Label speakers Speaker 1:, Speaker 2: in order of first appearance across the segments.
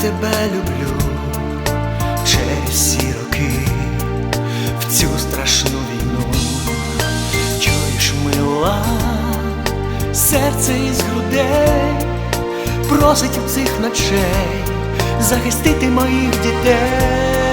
Speaker 1: тебе люблю через всі роки в цю страшну війну. Чуєш, мила, серце із грудей просить у цих ночей захистити моїх дітей,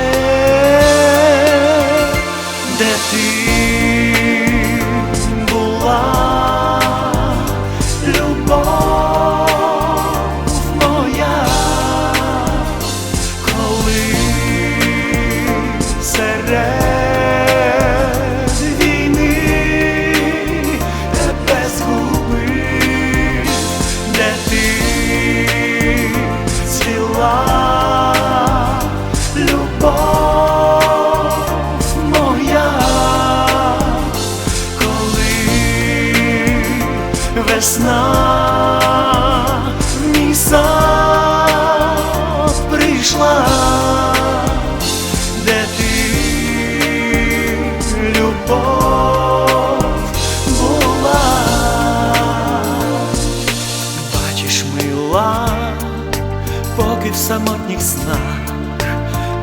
Speaker 1: снах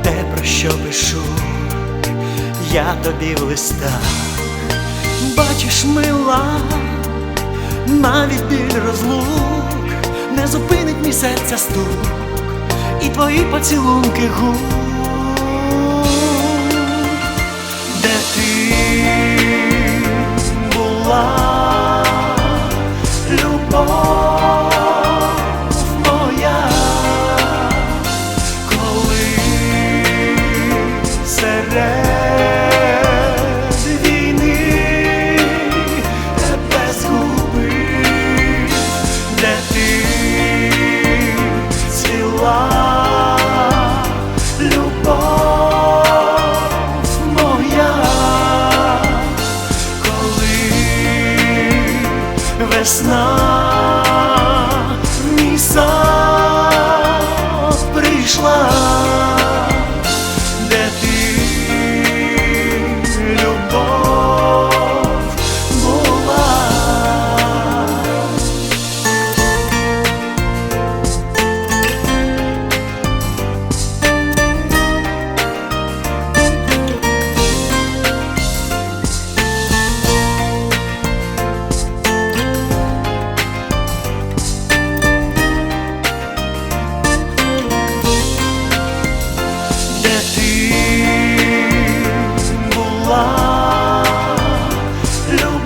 Speaker 1: те, про що пишу, я тобі в листах, бачиш, мила, навіть біль розлук не зупинить мій серця стук і твої поцілунки губ, весна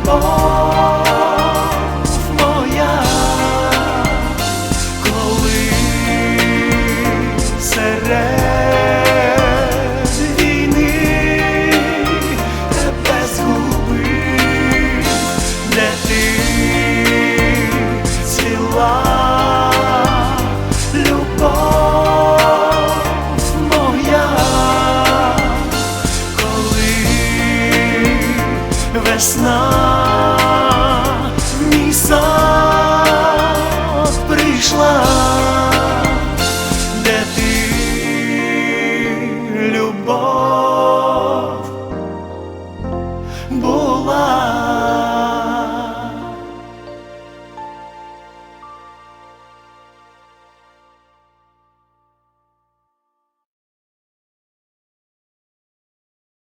Speaker 1: Lord.